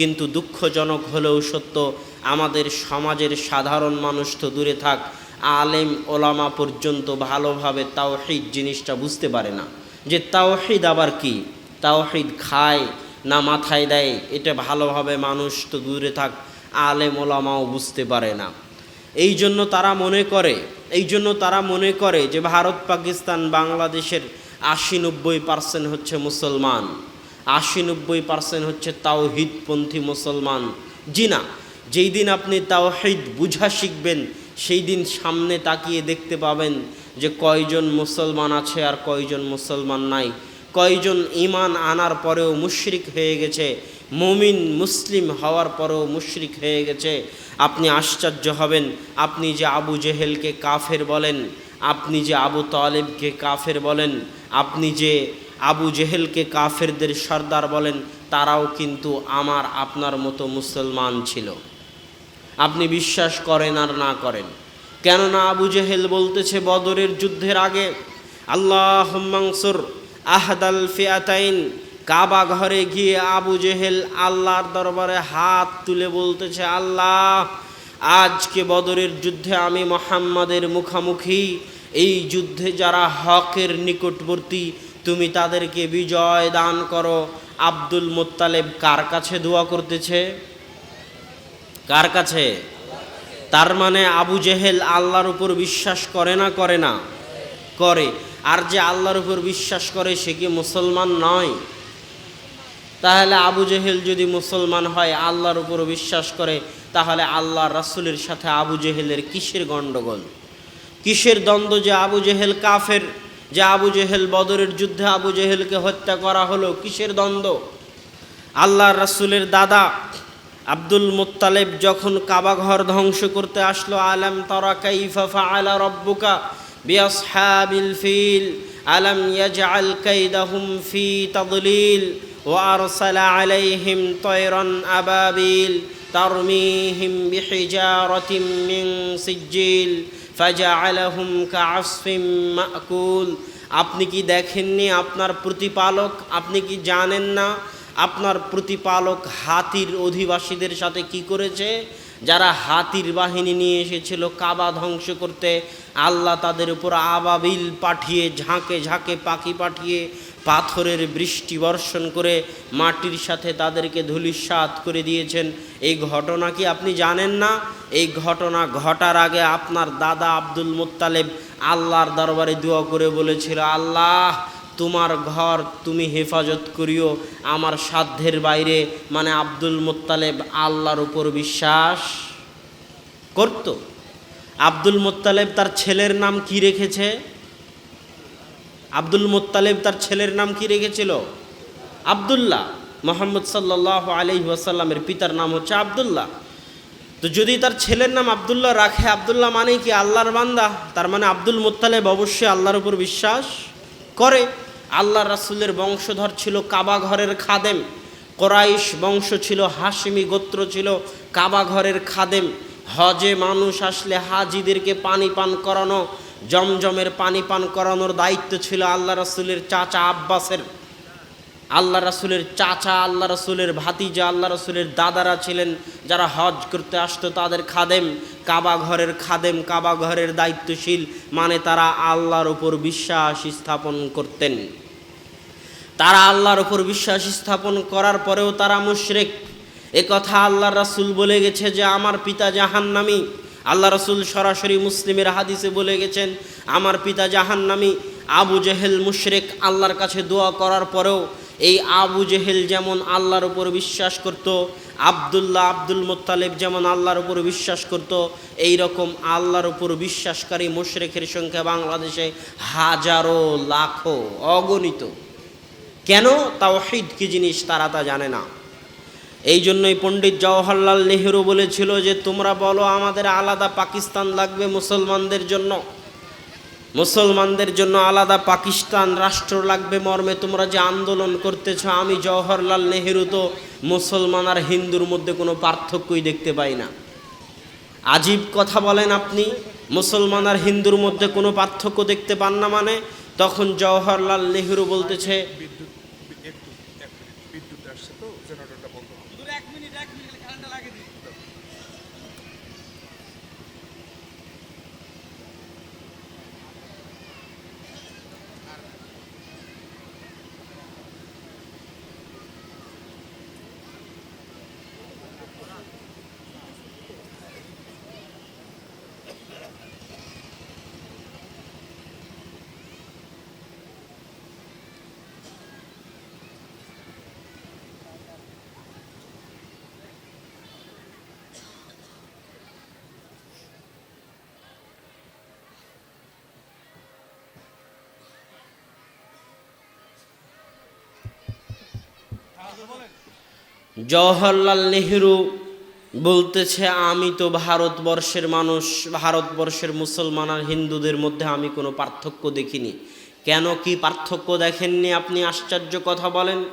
কিন্তু দুঃখজনক হলেও সত্য, আমাদের সমাজের সাধারণ মানুষ তো দূরে থাক, আলেম ওলামা পর্যন্ত ভালোভাবে তাওহিদ জিনিসটা বুঝতে পারে না। যে তাওহিদ আবার কি? তাওহিদ খায় না মাথায় দেয়, এটা ভালোভাবে মানুষ তো দূরে থাক, আলেম ওলামাও বুঝতে পারে না। এই জন্য তারা মনে করে, এই জন্য তারা মনে করে যে ভারত, পাকিস্তান, বাংলাদেশের আশি নব্বই পার্সেন্ট হচ্ছে মুসলমান। আশি নব্বই পার্সেন্ট হচ্ছে তাওহিদপন্থী মুসলমান। জি না, যেই দিন আপনি তাওহিদ বুঝা শিখবেন, সেই দিন সামনে তাকিয়ে দেখতে পাবেন যে কয়জন মুসলমান আছে আর কয়জন মুসলমান নাই। কয়জন ইমান আনার পরেও মুশরিক হয়ে গেছে, মমিন, মুসলিম হওয়ার পরেও মুশরিক হয়ে গেছে। আপনি আশ্চর্য হবেন, আপনি যে আবু জেহেলকে কাফের বলেন, আপনি যে আবু তালেবকে কাফের বলেন, আপনি যে আবু জেহেলকে কাফেরদের সর্দার বলেন, তারাও কিন্তু আমার, আপনার মতো মুসলমান ছিল। আপনি বিশ্বাস করেন আর না করেন। কেননা আবু জেহেল বলতেছে, বদরের যুদ্ধের আগে আল্লাহ মাংসুর আহদাল ফিয়াতাইন। কাবা ঘরে গিয়ে আবু জেহেল আল্লাহর দরবারে হাত তুলে বলতেছে, আল্লাহ, আজকে বদরের যুদ্ধে আমি মোহাম্মদের মুখামুখি। এই যুদ্ধে যারা হকের নিকটবর্তী তুমি তাদেরকে বিজয় দান করো। আব্দুল মোত্তালেব কার কাছে দোয়া করতেছে? কার কাছে? তার মানে আবু জেহেল আল্লাহর উপর বিশ্বাস করে না করে না? করে। আর যে আল্লাহর উপর বিশ্বাস করে, সে কি মুসলমান নয়? তাহলে আবু জেহেল যদি মুসলমান হয়, আল্লাহর উপর বিশ্বাস করে, তাহলে আল্লাহ রাসুলের সাথে আবু জেহেলের কিসের গণ্ডগোল? কিসের দ্বন্দ্ব যে আবু জেহেল কাফের? যে আবু জেহেল বদরের যুদ্ধে আবু জেহেলকে হত্যা করা হলো, কিসের দ্বন্দ্ব? আল্লাহ রাসুলের দাদা আব্দুল মুত্তালেব যখন কাবাঘর ধ্বংস করতে আসলো, আলম তরা কাইফা আলা রব্বুকা বিয়াসহাবিল ফিল, আলাম ইয়াজআল কাইদাহুম ফি তদলিল, ওয়া আরসালা আলাইহিম তয়রান আবাবিল, তারমিহিম বিহিজারাতিম রতিম সিজিল ফাজাআলাহুম কাআসফিম মাকুল। আপনি কি দেখেননি আপনার প্রতিপালক? আপনি কি জানেন না আপনার প্রতিপালক হাতির অধিবাসীদের সাথে কি করেছে? যারা হাতির বাহিনী নিয়ে এসেছিল কাবা ধ্বংস করতে, আল্লাহ তাদের উপর আবাবিল পাঠিয়ে, ঝাঁকে ঝাঁকে পাখি পাঠিয়ে পাথরের বৃষ্টি বর্ষণ করে মাটির সাথে তাদেরকে ধুলিস্বাত করে দিয়েছেন। এই ঘটনা কি আপনি জানেন না? এই ঘটনা ঘটার আগে আপনার দাদা আব্দুল মোত্তালেব আল্লাহর দরবারে দোয়া করে বলেছিল, আল্লাহ, তোমার ঘর তুমি হেফাজত করিও। আমার সাধ্যের বাইরে মানে আব্দুল মোত্তালেব আল্লাহর উপর বিশ্বাস করত। আব্দুল মোত্তালেব তার ছেলের নাম কি রেখেছে? আব্দুল মোত্তালেব তার ছেলের নাম কি রেখেছিল? আবদুল্লাহ মোহাম্মদ সাল্লাহ আলহি ওয়াসাল্লামের পিতার নাম হচ্ছে আবদুল্লাহ। তো যদি তার ছেলের নাম আবদুল্লাহ রাখে, আবদুল্লাহ মানে কি? আল্লাহর বান্দা। তার মানে আব্দুল মোত্তালেব অবশ্যই আল্লাহর উপর বিশ্বাস করে। আল্লাহ রাসুলের বংশধর ছিল কাবা ঘরের খাদেম। কোরাইশ বংশ ছিল হাসিমি গোত্র ছিল, কাবা ঘরের খাদেম। হজে মানুষ আসলে হাজিদেরকে পানি পান করানো জমজমের পানি পান করানোর দায়িত্ব ছিল আল্লাহ রাসুলের চাচা আব্বাসের। আল্লাহ রাসুলের চাচা, আল্লাহ রাসুলের ভাতিজা, আল্লাহ রাসুলের দাদারা ছিলেন যারা হজ করতে আসতো তাদের খাদেম। কাবা ঘরের খাদেম, কাবা ঘরের দায়িত্বশীল মানে তারা আল্লাহর উপর বিশ্বাস স্থাপন করতেন। তারা আল্লাহর উপর বিশ্বাস স্থাপন করার পরেও তারা মুশরেক। কথা আল্লাহ রাসুল বলে গেছে যে, আমার পিতা জাহান্নামি আল্লাহ রসুল সরাসরি মুসলিমের হাদিসে বলে গেছেন, আমার পিতা জাহান্নামি, আবু জেহেল মুশরেক আল্লাহর কাছে দোয়া করার পরেও এই আবু জেহেল যেমন আল্লাহর উপর বিশ্বাস করত, আবদুল্লাহ আব্দুল মোত্তালেব যেমন আল্লাহর উপর বিশ্বাস করত এই রকম আল্লাহর উপর বিশ্বাসকারী মুশরেকের সংখ্যা বাংলাদেশে হাজারো, লাখো, অগণিত। কেন? তাওহিদ কি জিনিস তারা তা জানে না। এই জন্যই পণ্ডিত জওহরলাল নেহেরু বলেছিল যে, তোমরা বলো আমাদের আলাদা পাকিস্তান লাগবে মুসলমানদের জন্য। মুসলমানদের জন্য আলাদা পাকিস্তান রাষ্ট্র লাগবে মর্মে। তোমরা যে আন্দোলন করতেছ, আমি জওহরলাল নেহেরু তো মুসলমান আর হিন্দুর মধ্যে কোনো পার্থক্যই দেখতে পাই না। আজীব কথা বলেন আপনি, মুসলমান আর হিন্দুর মধ্যে কোনো পার্থক্য দেখতে পান না মানে? তখন জওহরলাল নেহেরু বলতেছে বিদ্যুৎ একটু এক মিনিট বিদ্যুৎ আসছে তো জেনারেটরটা বন্ধ হবে। জওহরলাল নেহেরু বলতেছে, আমি তো ভারতবর্ষের মানুষ, ভারতবর্ষের মুসলমান আর হিন্দুদের মধ্যে আমি কোনো পার্থক্য দেখিনি। কেন কি পার্থক্য দেখেননি আপনি? আশ্চর্য কথা বলেন।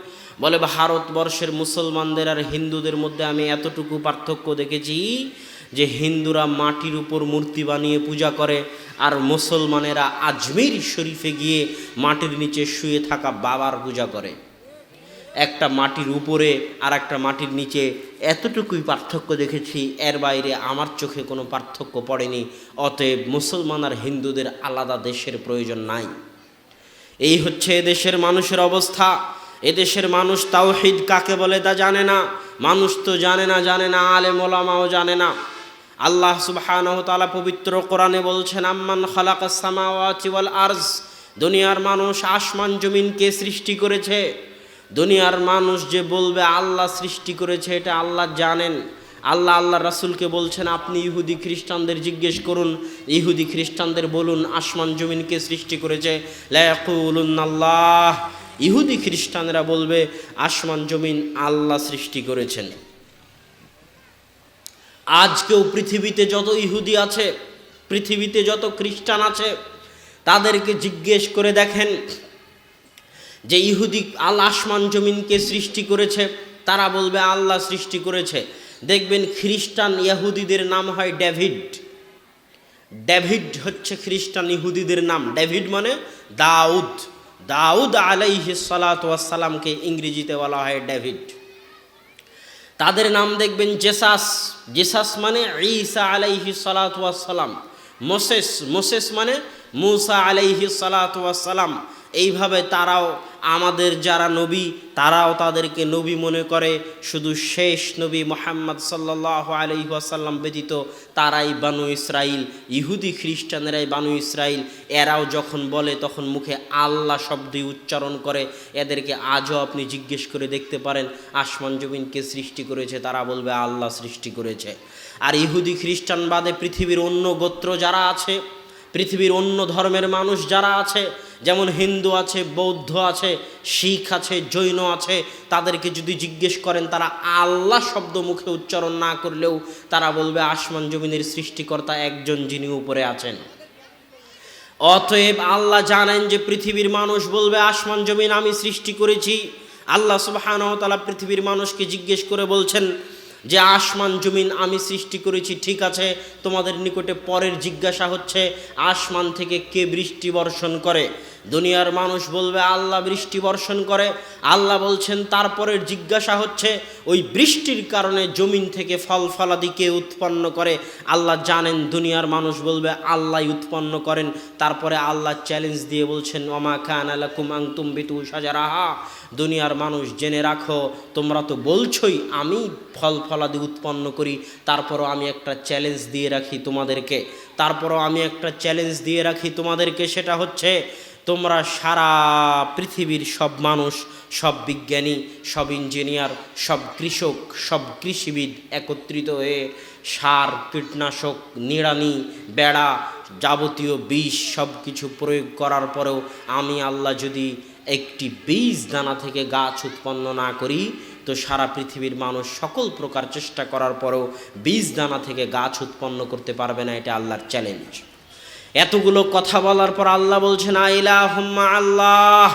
বলে, ভারতবর্ষের মুসলমানদের আর হিন্দুদের মধ্যে আমি এতটুকু পার্থক্য দেখেছি যে হিন্দুরা মাটির উপর মূর্তি বানিয়ে পূজা করে আর মুসলমানেরা আজমির শরীফে গিয়ে মাটির নিচে শুয়ে থাকা বাবার পূজা করে। একটা মাটির উপরে আর একটা মাটির নিচে। এতটুকুই পার্থক্য দেখেছি, এর বাইরে আমার চোখে কোনো পার্থক্য পড়েনি। অতএব মুসলমান আর হিন্দুদের আলাদা দেশের প্রয়োজন নাই। এই হচ্ছে এদেশের মানুষের অবস্থা। এদেশের মানুষ তাও তাওহিদ কাকে বলে তা জানে না। মানুষ তো জানে না জানে না আলে মোলামাও জানে না। আল্লাহ তাআলা পবিত্র কোরআনে বলছেন, আম্মান খালাকাস সামাওয়াতি ওয়াল আরজ। দুনিয়ার মানুষ আসমান জমিনকে সৃষ্টি করেছে। দুনিয়ার মানুষ যে বলবে আল্লাহ সৃষ্টি করেছে, এটা আল্লাহ জানেন। আল্লাহ আল্লাহ রাসূলকে বলছেন, আপনি ইহুদি খ্রিস্টানদের জিজ্ঞেস করুন, ইহুদি খ্রিস্টানদের বলুন, আসমান জমিনকে সৃষ্টি করেছে? আল্লাহ ইহুদি খ্রিস্টানরা বলবে, আসমান জমিন আল্লাহ সৃষ্টি করেছেন। আজকেও পৃথিবীতে যত ইহুদি আছে, পৃথিবীতে যত খ্রিস্টান আছে, তাদেরকে জিজ্ঞেস করে দেখেন যে ইহুদি আল আসমান জমিনকে সৃষ্টি করেছে, তারা বলবে, আল্লাহ সৃষ্টি করেছে। দেখবেন খ্রিস্টান ইহুদিদের নাম হয় ডেভিড। ডেভিড হচ্ছে খ্রিস্টান ইহুদিদের নাম। ডেভিড মানে দাউদ। দাউদ আলাইহি সালাতামকে ইংরেজিতে বলা হয় ডেভিড। তাদের নাম দেখবেন জেসাস। জেসাস মানে ঈসা আলাইহি সালাতাম মোসেস। মোসেস মানে মুসা আলাইহি সালাতাম এইভাবে তারাও আমাদের যারা নবী, তারাও তাদেরকে নবী মনে করে। শুধু শেষ নবী মোহাম্মদ সাল্লাহ আলহিহাসাল্লাম ব্যতীত তারাই বানু ইসরাইল ইহুদি খ্রিস্টানেরাই বানু ইসরাইল এরাও যখন বলে, তখন মুখে আল্লাহ শব্দই উচ্চারণ করে। এদেরকে আজও আপনি জিজ্ঞেস করে দেখতে পারেন, আসমান জমিনকে সৃষ্টি করেছে? তারা বলবে, আল্লাহ সৃষ্টি করেছে। আর ইহুদি খ্রিস্টান বাদে পৃথিবীর অন্য গোত্র যারা আছে, পৃথিবীর অন্য ধর্মের মানুষ যারা আছে যেমন হিন্দু আছে, বৌদ্ধ আছে, শিখ আছে, জৈন আছে, তাদেরকে যদি জিজ্ঞেস করেন, তারা আল্লাহ শব্দ মুখে উচ্চারণ না করলেও তারা বলবে, আসমান জমিনের সৃষ্টিকর্তা একজন যিনি উপরে আছেন। অতএব আল্লাহ জানেন যে পৃথিবীর মানুষ বলবে, আসমান জমিন আমি সৃষ্টি করেছি। আল্লাহ সুবাহানতালা পৃথিবীর মানুষকে জিজ্ঞেস করে বলছেন যে আসমান জমিন আমি সৃষ্টি করেছি, ঠিক আছে? তোমাদের নিকটে পরের জিজ্ঞাসা হচ্ছে, আসমান থেকে কে বৃষ্টি বর্ষণ করে? দুনিয়ার মানুষ বলবে, আল্লাহ বৃষ্টি বর্ষণ করে। আল্লাহ বলছেন, তারপরের জিজ্ঞাসা হচ্ছে, ওই বৃষ্টির কারণে জমিন থেকে ফল ফলাদি কে উৎপন্ন করে? আল্লাহ জানেন, দুনিয়ার মানুষ বলবে, আল্লাহ উৎপন্ন করেন। তারপরে আল্লাহ চ্যালেঞ্জ দিয়ে বলছেন, ওমা খান আলাকুম আংতুম বিতু সাজারাহা দুনিয়ার মানুষ, জেনে রাখো, তোমরা তো বলছই, আমি ফল ফলাদি উৎপন্ন করি, তারপরও আমি একটা চ্যালেঞ্জ দিয়ে রাখি তোমাদেরকে। তারপরও আমি একটা চ্যালেঞ্জ দিয়ে রাখি তোমাদেরকে, সেটা হচ্ছে তোমরা সারা পৃথিবীর সব মানুষ, সব বিজ্ঞানী, সব ইঞ্জিনিয়ার, সব কৃষক, সব কৃষিবিদ একত্রিত হয়ে সার, কীটনাশক, নিড়ানি, বেড়া যাবতীয় বিষ সব কিছু প্রয়োগ করার পরেও আমি আল্লাহ যদি একটি বীজ দানা থেকে গাছ উৎপন্ন না করি, তো সারা পৃথিবীর মানুষ সকল প্রকার চেষ্টা করার পরেও বীজ দানা থেকে গাছ উৎপন্ন করতে পারবে না, এটা আল্লাহর চ্যালেঞ্জ এতগুলো কথা বলার পর আল্লাহ বলছেন আইলা হুম্মা আল্লাহ।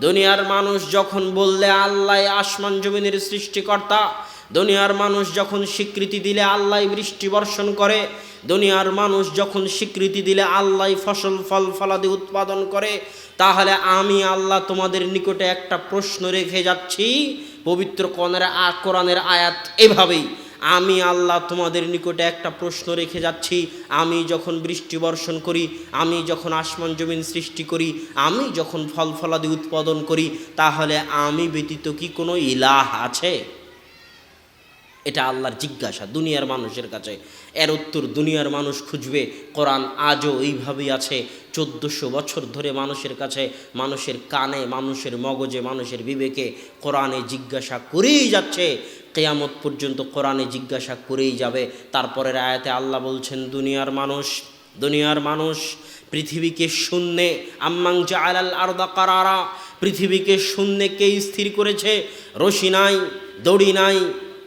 দুনিয়ার মানুষ যখন বললে, আল্লাহ আসমান জমিনের সৃষ্টিকর্তা। দুনিয়ার মানুষ যখন স্বীকৃতি দিলে, আল্লাহ বৃষ্টি বর্ষণ করে। দুনিয়ার মানুষ যখন স্বীকৃতি দিলে, আল্লাহ ফসল, ফল, ফলাদি উৎপাদন করে। তাহলে আমি, আল্লাহ, তোমাদের নিকটে একটা প্রশ্ন রেখে যাচ্ছি, পবিত্র কনের কোরআনের আয়াত এভাবেই। আমি আল্লাহ তোমাদের নিকটে একটা প্রশ্ন রেখে যাচ্ছি। আমি যখন বৃষ্টি বর্ষণ করি, আমি যখন আসমান জমিন সৃষ্টি করি, আমি যখন ফল ফলাদি উৎপাদন করি, তাহলে আমি ব্যতীত কি কোনো ইলাহ আছে? এটা আল্লাহর জিজ্ঞাসা দুনিয়ার মানুষের কাছে। এর উত্তর দুনিয়ার মানুষ খুঁজবে। কোরআন আজও এইভাবেই আছে। চোদ্দোশো বছর ধরে মানুষের কাছে, মানুষের কানে, মানুষের মগজে, মানুষের বিবেকে কোরআনে জিজ্ঞাসা করেই যাচ্ছে। কেয়ামত পর্যন্ত কোরআনে জিজ্ঞাসা করেই যাবে। তারপরের আয়াতে আল্লাহ বলছেন, দুনিয়ার মানুষ দুনিয়ার মানুষ পৃথিবীকে শূন্যে, আম্মাং আলাল আরদা কারারা, পৃথিবীকে শূন্যে কে স্থির করেছে? রশি নাই, দড়ি নাই,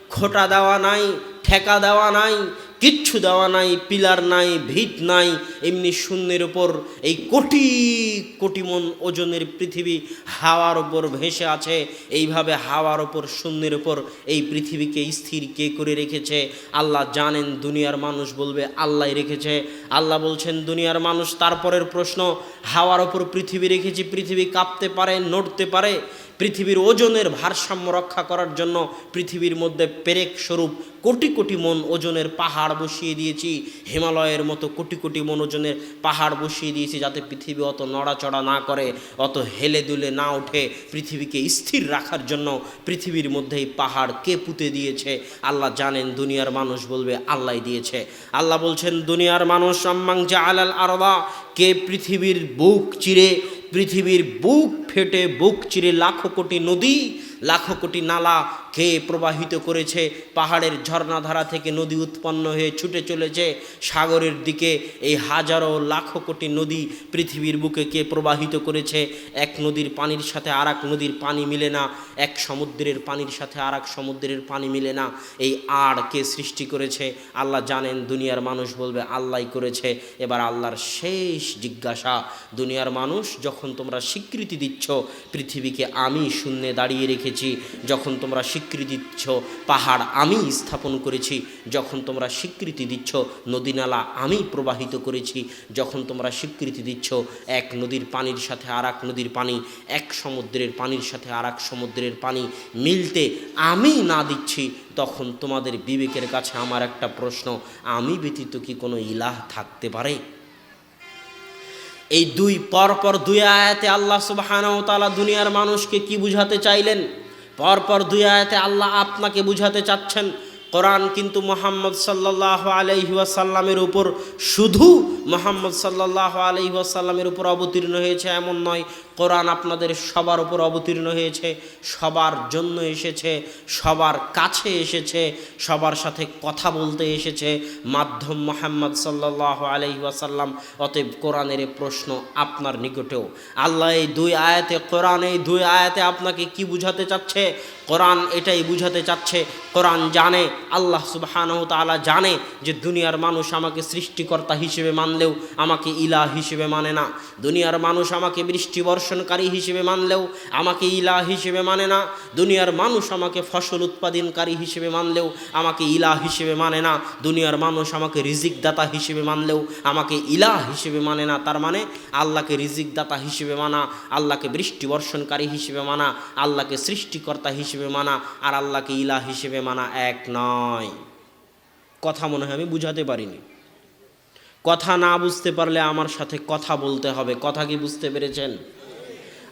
খোটা দেওয়া নাই, ঠেকা দেওয়া নাই কিচ্ছু দেওয়া নাই, পিলার নাই, ভিত নাই, এমনি শূন্যের ওপর এই কোটি কোটি মন ওজনের পৃথিবী হাওয়ার ওপর ভেসে আছে। এইভাবে হাওয়ার ওপর শূন্যের ওপর এই পৃথিবীকে স্থির কে করে রেখেছে? আল্লাহ জানেন, দুনিয়ার মানুষ বলবে, আল্লাহ রেখেছে। আল্লাহ বলছেন, দুনিয়ার মানুষ, তারপরের প্রশ্ন, হাওয়ার ওপর পৃথিবী রেখেছি, পৃথিবী কাঁপতে পারে, নড়তে পারে? পৃথিবীর ওজনের ভারসাম্য রক্ষা করার জন্য পৃথিবীর মধ্যে পেরেক স্বরূপ কোটি কোটি মন ওজনের পাহাড় বসিয়ে দিয়েছি। হিমালয়ের মতো কোটি কোটি মন ওজনের পাহাড় বসিয়ে দিয়েছি যাতে পৃথিবী অত নড়াচড়া না করে, অত হেলে দুলে না ওঠে। পৃথিবীকে স্থির রাখার জন্য পৃথিবীর মধ্যে এই পাহাড় কে পুঁতে দিয়েছে? আল্লাহ জানেন, দুনিয়ার মানুষ বলবে আল্লাহ দিয়েছে। আল্লাহ বলছেন, দুনিয়ার মানুষ সম্মাং জা আলাল আরবা কে পৃথিবীর বুক চিরে পৃথিবীর বুক ফেটে বুক চিরে লাখো কোটি নদী লাখো কোটি নালা কে প্রবাহিত করেছে? পাহাড়ের ঝর্ণাধারা থেকে নদী উৎপন্ন হয়ে ছুটে চলেছে। সাগরের দিকে এই হাজারো, লাখো কোটি নদী পৃথিবীর বুকে কে প্রবাহিত করেছে? এক নদীর পানির সাথে আর নদীর পানি মিলে না। এক সমুদ্রের পানির সাথে আর সমুদ্রের পানি মিলে না। এই আড় কে সৃষ্টি করেছে? আল্লাহ জানেন, দুনিয়ার মানুষ বলবে আল্লাহ করেছে। এবার আল্লাহর শেষ জিজ্ঞাসা, দুনিয়ার মানুষ, যখন তোমরা স্বীকৃতি দিচ্ছ, পৃথিবীকে আমি শূন্যে দাঁড়িয়ে রেখেছি, যখন তোমরা স্বীকৃতি দিচ্ছ, পাহাড় আমি স্থাপন করেছি, যখন তোমরা স্বীকৃতি দিচ্ছ, নদীনালা আমি প্রবাহিত করেছি, যখন তোমরা স্বীকৃতি দিচ্ছ, এক নদীর পানির সাথে আর নদীর পানি, এক সমুদ্রের পানির সাথে আর সমুদ্রের পানি মিলতে আমি না দিচ্ছি, তখন তোমাদের বিবেকের কাছে আমার একটা প্রশ্ন, আমি ব্যতীত কি কোনো ইলাহ থাকতে পারে? এই দুই পরপর দুই আয়াতে আল্লাহ সুবাহানাও তালা দুনিয়ার মানুষকে কি বুঝাতে চাইলেন? পরপর দুই আয়াতে আল্লাহ আপনাকে বুঝাতে চাচ্ছেন। কোরআন কিন্তু মোহাম্মদ সাল্লাহ আলহিহাসাল্লামের উপর শুধু মোহাম্মদ সাল্লাহ আলহিহাসাল্লামের উপর অবতীর্ণ হয়েছে এমন নয়, কোরআন আপনাদের সবার উপর অবতীর্ণ হয়েছে, সবার জন্য এসেছে, সবার কাছে এসেছে, সবার সাথে কথা বলতে এসেছে, মাধ্যম মোহাম্মদ সাল্লাহ আলহিহাসাল্লাম অতএব কোরআনের প্রশ্ন আপনার নিকটেও। আল্লাহ এই দুই আয়াতে, কোরআন এই দুই আয়াতে আপনাকে কি বুঝাতে চাচ্ছে? কোরআন এটাই বুঝাতে চাচ্ছে, কোরআন জানে, আল্লাহ সুবাহানহ তালা জানে যে দুনিয়ার মানুষ আমাকে সৃষ্টিকর্তা হিসেবে মানলেও আমাকে ইলা হিসেবে মানে না। দুনিয়ার মানুষ আমাকে বৃষ্টি বর্ষণকারী হিসেবে মানলেও আমাকে ইলা হিসেবে মানে না। দুনিয়ার মানুষ আমাকে ফসল উৎপাদনকারী হিসেবে মানলেও আমাকে ইলা হিসেবে মানে না। দুনিয়ার মানুষ আমাকে রিজিকদাতা হিসেবে মানলেও আমাকে ইলা হিসেবে মানে না। তার মানে আল্লাহকে রিজিকদাতা হিসেবে মানা, আল্লাহকে বৃষ্টি বর্ষণকারী হিসেবে মানা, আল্লাহকে সৃষ্টিকর্তা হিসেবে মানা আর আল্লাহকে ইলা হিসেবে মানা এক নয়। কথা মনে হয় আমি বুঝাতে পারিনি। কথা না বুঝতে পারলে আমার সাথে কথা বলতে হবে। কথা কি বুঝতে পেরেছেন?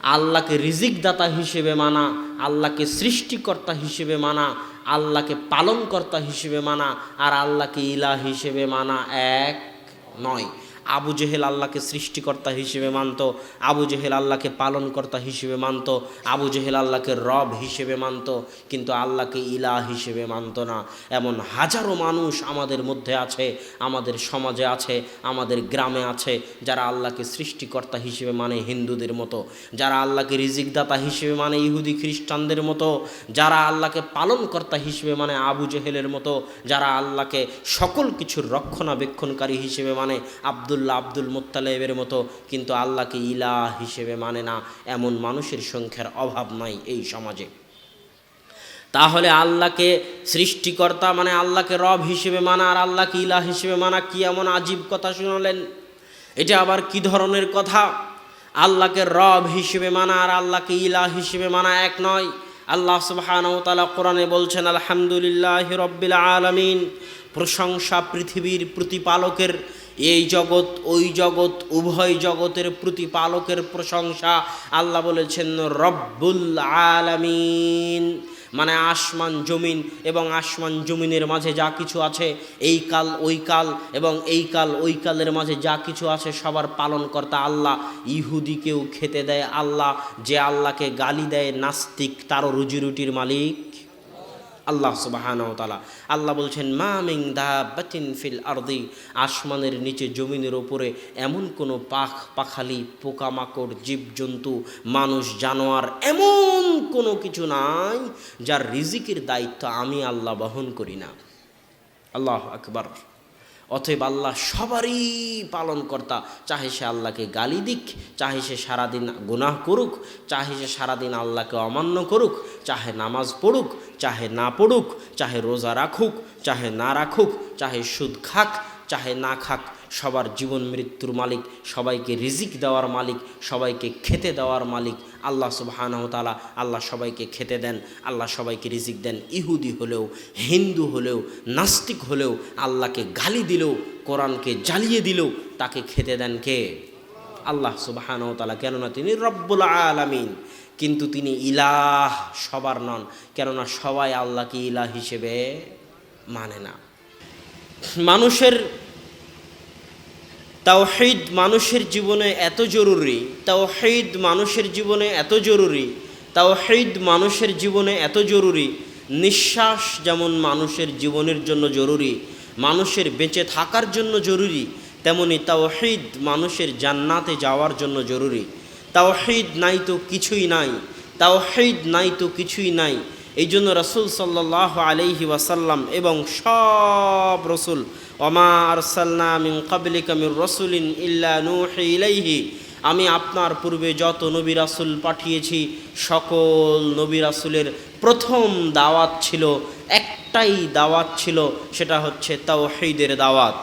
আল্লাহকে রিজিক দাতা হিসেবে মানা, আল্লাহকে সৃষ্টিকর্তা হিসেবে মানা, আল্লাহকে পালনকর্তা হিসেবে মানা আর আল্লাহকে ইলা হিসেবে মানা এক নয়। আবু জেহেল আল্লাহকে সৃষ্টিকর্তা হিসেবে মানত, আবু জেহেল আল্লাহকে পালনকর্তা হিসেবে মানত, আবু জেহেল আল্লাহকে রব হিসেবে মানত, কিন্তু আল্লাহকে ইলা হিসেবে মানত না। এমন হাজারো মানুষ আমাদের মধ্যে আছে, আমাদের সমাজে আছে, আমাদের গ্রামে আছে, যারা আল্লাহকে সৃষ্টিকর্তা হিসেবে মানে হিন্দুদের মতো, যারা আল্লাহকে রিজিকদাতা হিসেবে মানে ইহুদি খ্রিস্টানদের মতো, যারা আল্লাহকে পালনকর্তা হিসেবে মানে আবু জেহেলের মতো, যারা আল্লাহকে সকল কিছুর রক্ষণাবেক্ষণকারী হিসেবে মানে আব্দুল আবদুল্লাহ আব্দুল মোত্তালেবের মতো, কিন্তু আল্লাহকে ইলা হিসেবে মানে না, এমন মানুষের সংখ্যার অভাব নাই এই সমাজে। তাহলে আল্লাহকে সৃষ্টিকর্তা মানে আল্লাহকে রব হিসেবে মানা আর আল্লাহকে ইলা হিসেবে মানা কি এমন আজীব কথা শুনালেন? এটা আবার কি ধরনের কথা? আল্লাহকে রব হিসেবে মানা আর আল্লাহকে ইলা হিসেবে মানা এক নয়। আল্লাহ সুবহানাহু তাআলা কোরআনে বলছেন, আলহামদুলিল্লাহ রব্বিল আলামিন। প্রশংসা পৃথিবীর প্রতিপালকের এই জগৎ, ওই জগৎ, উভয় জগতের প্রতিপালকের প্রশংসা আল্লাহ বলেছেন, রব্বুল আলামিন। মানে আসমান, জমিন এবং আসমান, জমিনের মাঝে যা কিছু আছে, এই কাল, ওই কাল এবং এই কাল, ওই কালের মাঝে যা কিছু আছে সবার পালন কর্তা আল্লাহ ইহুদিকেও খেতে দেয় আল্লাহ, যে আল্লাহকে গালি দেয়, নাস্তিক, তারও রুজি রুটির মালিক। আল্লাহ সুবাহানতালা আল্লাহ বলছেন, মা মিং দা বাতিন ফিল আর্দি। আসমানের নিচে, জমিনের ওপরে এমন কোনো পাখ, পাখালি, পোকামাকড়, জীবজন্তু, মানুষ, জানোয়ার এমন কোনো কিছু নাই যার রিজিকের দায়িত্ব আমি আল্লাহ বহন করি না। আল্লাহ আকবার। অতএব আল্লাহ সবারই পালনকর্তা। চাহে সে আল্লাহকে গালি দিক, চাহে সে সারাদিন গুনাহ করুক, চাহে সে সারাদিন আল্লাহকে অমান্য করুক, চাহে নামাজ পড়ুক, চাহে না পড়ুক, চাহে রোজা রাখুক, চাহে না রাখুক, চাহে সুদ খাক, চাহে না খাক। সবার জীবন মৃত্যুর মালিক, সবাইকে রিজিক দেওয়ার মালিক, সবাইকে খেতে দেওয়ার মালিক। আল্লাহ সুবাহানাহ তালা আল্লাহ সবাইকে খেতে দেন, আল্লাহ সবাইকে রিজিক দেন। ইহুদি হলেও, হিন্দু হলেও, নাস্তিক হলেও, আল্লাহকে গালি দিলেও, কোরআনকে জ্বালিয়ে দিলেও তাকে খেতে দেন কে? আল্লাহ সুবাহানাহ তালা কেননা তিনি রব্বুল আলামিন। কিন্তু তিনি ইলাহ সবার নন। কেননা সবাই আল্লাহকে ইলাহ হিসেবে মানে না। মানুষের তাওহিদ মানুষের জীবনে এত জরুরি, তাওহিদ মানুষের জীবনে এত জরুরি, তাওহিদ মানুষের জীবনে এত জরুরি, নিঃশ্বাস যেমন মানুষের জীবনের জন্য জরুরি, মানুষের বেঁচে থাকার জন্য জরুরি, তেমনি তাওহিদ মানুষের জান্নাতে যাওয়ার জন্য জরুরি। তাওহিদ নাই তো কিছুই নাই, তাওহিদ নাই তো কিছুই নাই এই জন্য রসুল সাল্লাহ আলহি ওয়াসাল্লাম এবং সব রসুল, ওমা আরসাল্না মিন কাবলিকা মির রসুলিন ইল্লা নূহি ইলাইহি আমি আপনার পূর্বে যত নবী রাসুল পাঠিয়েছি, সকল নবী রাসুলের প্রথম দাওয়াত ছিল, একটাই দাওয়াত ছিল, সেটা হচ্ছে তাওহীদের দাওয়াত।